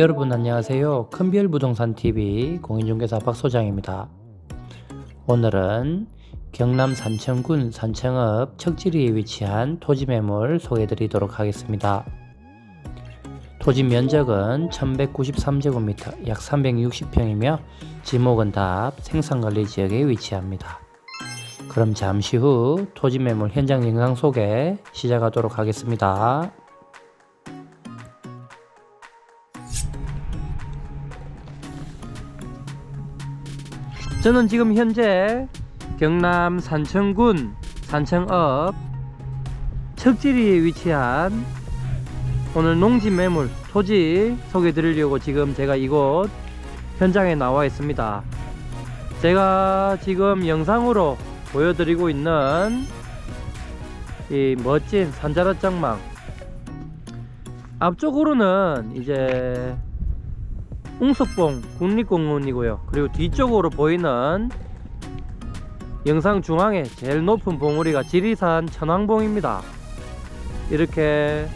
여러분 안녕하세요. 큰별 부동산 TV 공인중개사 박 소장입니다. 오늘은 경남 산청군 산청읍 척지리에 위치한 토지 매물 소개해드리도록 하겠습니다. 토지 면적은 1193제곱미터 약 360평이며 지목은 답 생산관리 지역에 위치합니다. 그럼 잠시 후 토지 매물 현장 영상 소개 시작하도록 하겠습니다. 저는 지금 현재 경남 산청군 산청읍 척지리에 위치한 오늘 농지 매물 토지 소개 드리려고 지금 제가 이곳 현장에 나와 있습니다. 제가 지금 영상으로 보여드리고 있는 이 멋진 산자라장망 앞쪽으로는 이제 웅석봉 국립공원이고요. 그리고 뒤쪽으로 보이는 영상 중앙에 제일 높은 봉우리가 지리산 천왕봉입니다. 이렇게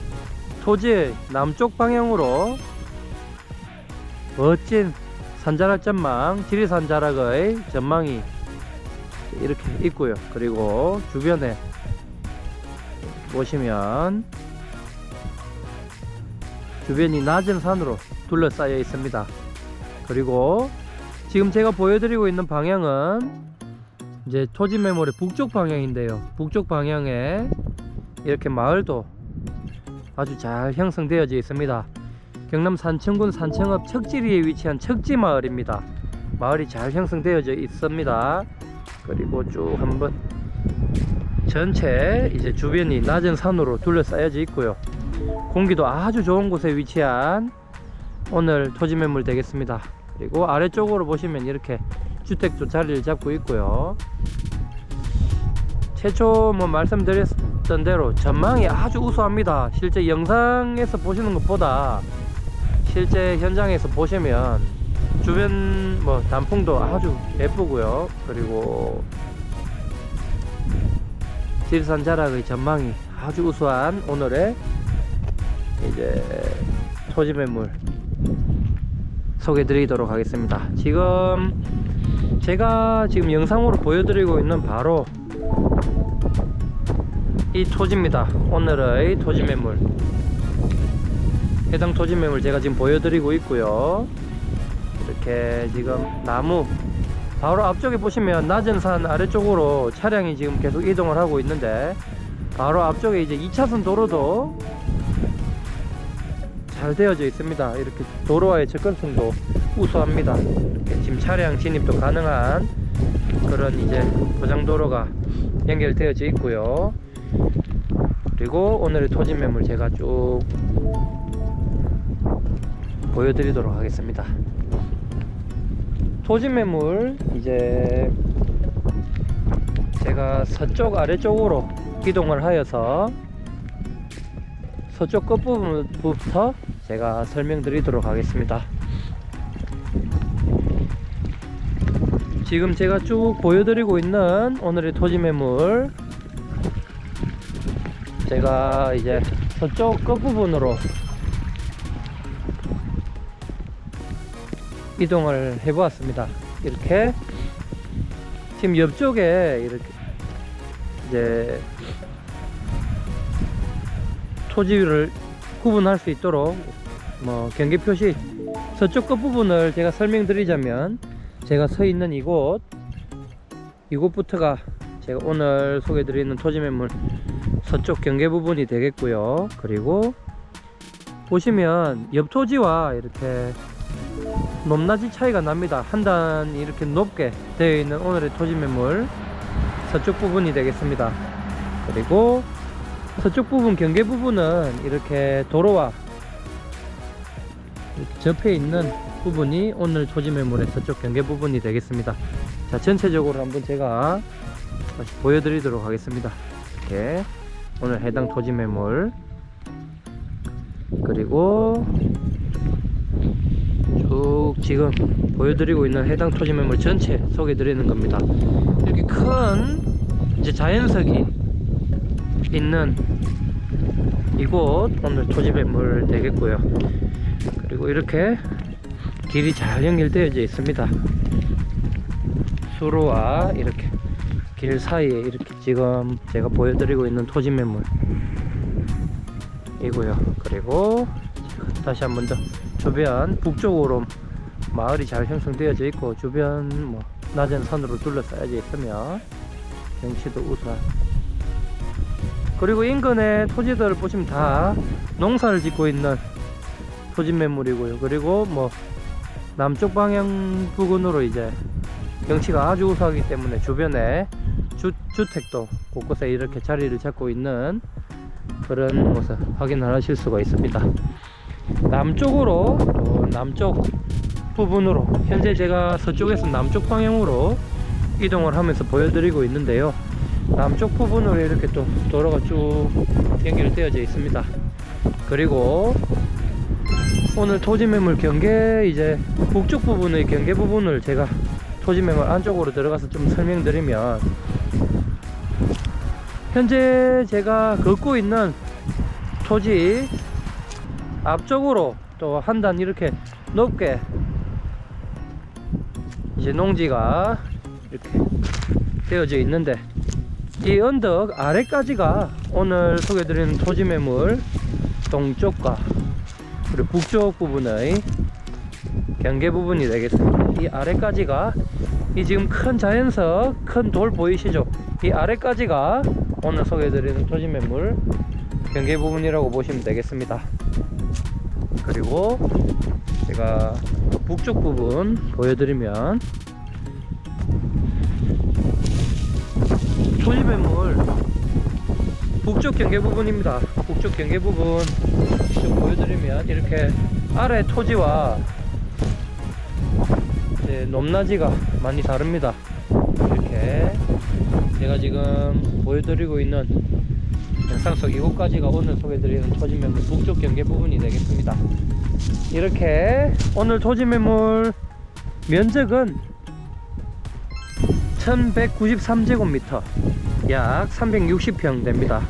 토지의 남쪽 방향으로 멋진 산자락 전망, 지리산 자락의 전망이 이렇게 있고요. 그리고 주변에 보시면 주변이 낮은 산으로 둘러싸여 있습니다. 그리고 지금 제가 보여드리고 있는 방향은 이제 토지 매물의 북쪽 방향인데요. 북쪽 방향에 이렇게 마을도 아주 잘 형성되어져 있습니다. 경남 산청군 산청읍 척지리에 위치한 척지 마을입니다. 마을이 잘 형성되어져 있습니다. 그리고 쭉 한번 전체 이제 주변이 낮은 산으로 둘러싸여져 있고요. 공기도 아주 좋은 곳에 위치한 오늘 토지 매물 되겠습니다. 그리고 아래쪽으로 보시면 이렇게 주택도 자리를 잡고 있고요. 최초 뭐 말씀드렸던 대로 전망이 아주 우수합니다. 실제 영상에서 보시는 것보다 실제 현장에서 보시면 주변 뭐 단풍도 아주 예쁘고요. 그리고 지리산 자락의 전망이 아주 우수한 오늘의 이제 토지 매물 소개 드리도록 하겠습니다. 지금 제가 지금 영상으로 보여드리고 있는 바로 이 토지입니다. 오늘의 토지 매물. 해당 토지 매물 제가 지금 보여드리고 있고요. 이렇게 지금 나무 바로 앞쪽에 보시면 낮은 산 아래쪽으로 차량이 지금 계속 이동을 하고 있는데 바로 앞쪽에 이제 2차선 도로도 잘 되어져 있습니다. 이렇게 도로와의 접근성도 우수합니다. 이렇게 지금 차량 진입도 가능한 그런 이제 고장도로가 연결되어져 있고요. 그리고 오늘의 토지 매물 제가 쭉 보여드리도록 하겠습니다. 토지 매물 이제 제가 서쪽 아래쪽으로 이동을 하여서 서쪽 끝부분부터 제가 설명드리도록 하겠습니다. 지금 제가 쭉 보여드리고 있는 오늘의 토지 매물 제가 이제 서쪽 끝부분으로 이동을 해 보았습니다. 이렇게 지금 옆쪽에 이렇게 이제 토지를 구분할 수 있도록 뭐 경계 표시 서쪽 끝부분을 제가 설명드리자면 제가 서 있는 이곳 이곳부터가 제가 오늘 소개드리는 토지 매물 서쪽 경계 부분이 되겠고요. 그리고 보시면 옆 토지와 이렇게 높낮이 차이가 납니다. 한 단 이렇게 높게 되어 있는 오늘의 토지 매물 서쪽 부분이 되겠습니다. 그리고 서쪽 부분 경계 부분은 이렇게 도로와 이렇게 접해 있는 부분이 오늘 토지 매물의 서쪽 경계 부분이 되겠습니다. 자 전체적으로 한번 제가 다시 보여드리도록 하겠습니다. 이렇게 오늘 해당 토지 매물 그리고 쭉 지금 보여드리고 있는 해당 토지 매물 전체 소개드리는 겁니다. 이렇게 큰 이제 자연석이 있는 이곳 오늘 토지 매물 되겠고요. 그리고 이렇게 길이 잘 연결되어져 있습니다. 수로와 이렇게 길 사이에 이렇게 지금 제가 보여드리고 있는 토지 매물 이고요. 그리고 다시 한번 더 주변 북쪽으로 마을이 잘 형성되어져 있고 주변 뭐 낮은 산으로 둘러싸여져 있으며 경치도 우수한 그리고 인근의 토지들을 보시면 다 농사를 짓고 있는 토지 매물이고요. 그리고 뭐 남쪽 방향 부근으로 이제 경치가 아주 우수하기 때문에 주변에 주, 주택도 곳곳에 이렇게 자리를 잡고 있는 그런 모습 확인을 하실 수가 있습니다. 남쪽으로 또 남쪽 부분으로 현재 제가 서쪽에서 남쪽 방향으로 이동을 하면서 보여드리고 있는데요. 남쪽 부분으로 이렇게 또 도로가 쭉 연결되어져 있습니다. 그리고 오늘 토지 매물 경계 이제 북쪽 부분의 경계 부분을 제가 토지 매물 안쪽으로 들어가서 좀 설명드리면 현재 제가 걷고 있는 토지 앞쪽으로 또 한 단 이렇게 높게 이제 농지가 이렇게 되어져 있는데 이 언덕 아래까지가 오늘 소개드리는 토지 매물 동쪽과 그리고 북쪽 부분의 경계 부분이 되겠습니다. 이 아래까지가 이 지금 큰 자연석 큰 돌 보이시죠? 이 아래까지가 오늘 소개드리는 토지 매물 경계 부분이라고 보시면 되겠습니다. 그리고 제가 북쪽 부분 보여드리면 매물 북쪽 경계 부분입니다. 북쪽 경계 부분 좀 보여드리면 이렇게 아래 토지와 이제 높낮이가 많이 다릅니다. 이렇게 제가 지금 보여드리고 있는 영상 속 이곳까지가 오늘 소개드리는 토지 매물 북쪽 경계 부분이 되겠습니다. 이렇게 오늘 토지 매물 면적은 1193제곱미터 약 360평 됩니다.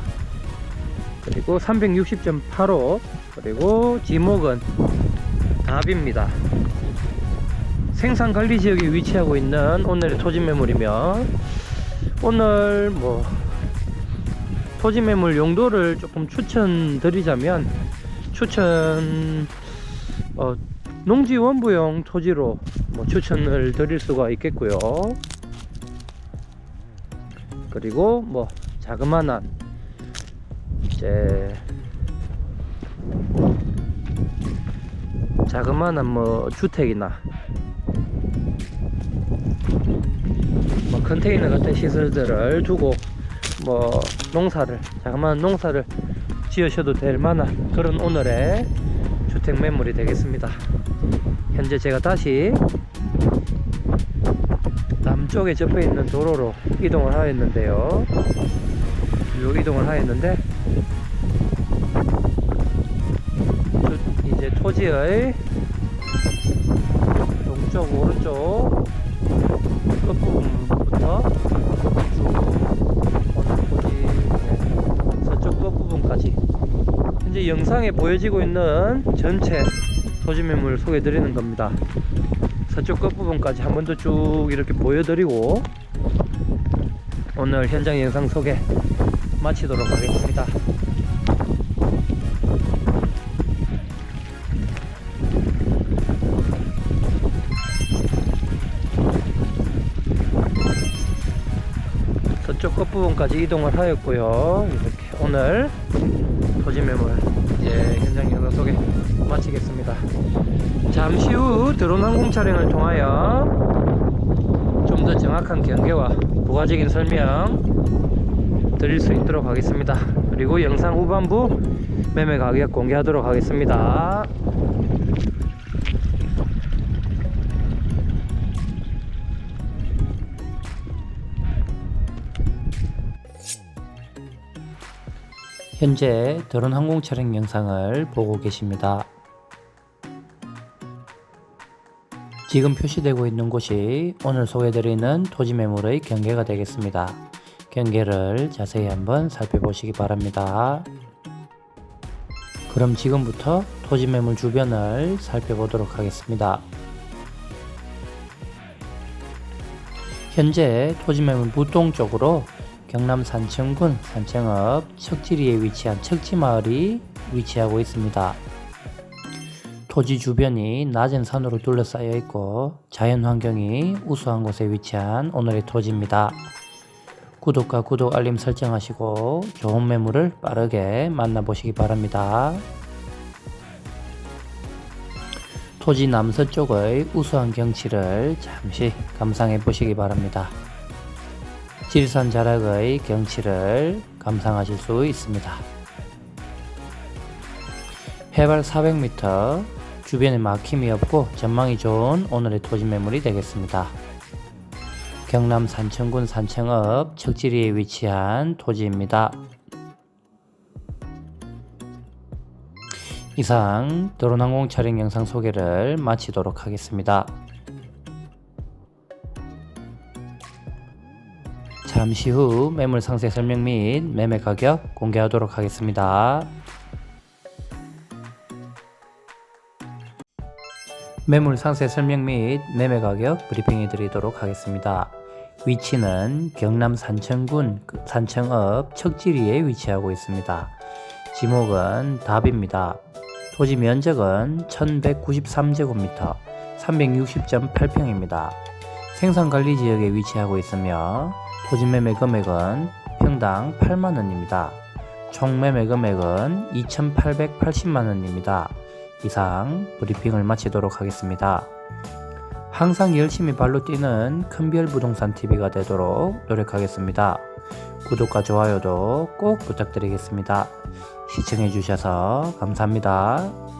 그리고 360.85 그리고 지목은 답입니다. 생산관리 지역에 위치하고 있는 오늘의 토지 매물이며 오늘 뭐 토지 매물 용도를 조금 추천드리자면 추천 어, 농지 원부용 토지로 뭐 추천을 드릴 수가 있겠고요. 그리고 뭐 자그마한 이제 자그마한 뭐 주택이나 뭐 컨테이너 같은 시설들을 두고 뭐 농사를 자그마한 농사를 지으셔도 될 만한 그런 오늘의 주택 매물이 되겠습니다. 현재 제가 다시 남쪽에 접해 있는 도로로 이동을 하였는데요. 요 이동을 하였는데 주- 이제 토지의 동쪽 오른쪽 끝부분부터 토지 네, 서쪽 끝부분까지 현재 영상에 보여지고 있는 전체 토지 매물 소개해 드리는 겁니다. 서쪽 끝부분까지 한 번 더 쭉 이렇게 보여드리고 오늘 현장 영상 소개 마치도록 하겠습니다. 서쪽 끝부분까지 이동을 하였고요. 이렇게 오늘 토지 매물 이제 현장 영상 소개 마치겠습니다. 잠시 후 드론 항공 촬영을 통하여 좀 더 정확한 경계와 부가적인 설명 드릴 수 있도록 하겠습니다. 그리고 영상 후반부 매매 가격 공개하도록 하겠습니다. 현재 드론 항공 촬영 영상을 보고 계십니다. 지금 표시되고 있는 곳이 오늘 소개드리는 토지 매물의 경계가 되겠습니다. 경계를 자세히 한번 살펴보시기 바랍니다. 그럼 지금부터 토지 매물 주변을 살펴보도록 하겠습니다. 현재 토지 매물 무동쪽으로 경남 산청군 산청읍 척지리에 위치한 척지마을이 위치하고 있습니다. 토지 주변이 낮은 산으로 둘러싸여 있고 자연 환경이 우수한 곳에 위치한 오늘의 토지입니다. 구독과 구독 알림 설정하시고 좋은 매물을 빠르게 만나보시기 바랍니다. 토지 남서쪽의 우수한 경치를 잠시 감상해 보시기 바랍니다. 지리산 자락의 경치를 감상하실 수 있습니다. 해발 400m, 주변에 막힘이 없고 전망이 좋은 오늘의 토지 매물이 되겠습니다. 경남 산청군 산청읍 척지리에 위치한 토지입니다. 이상 드론항공 촬영 영상 소개를 마치도록 하겠습니다. 잠시 후 매물 상세 설명 및 매매 가격 공개하도록 하겠습니다. 매물 상세 설명 및 매매 가격 브리핑해 드리도록 하겠습니다. 위치는 경남 산청군 그 산청읍 척지리에 위치하고 있습니다. 지목은 답입니다. 토지 면적은 1193제곱미터 360.8평입니다. 생산관리 지역에 위치하고 있으며 토지 매매 금 액은 평당 8만원입니다. 총 매매 금액은 2,880만원입니다. 이상 브리핑을 마치도록 하겠습니다. 항상 열심히 발로 뛰는 큰별 부동산 TV가 되도록 노력하겠습니다. 구독과 좋아요도 꼭 부탁드리겠습니다. 시청해주셔서 감사합니다.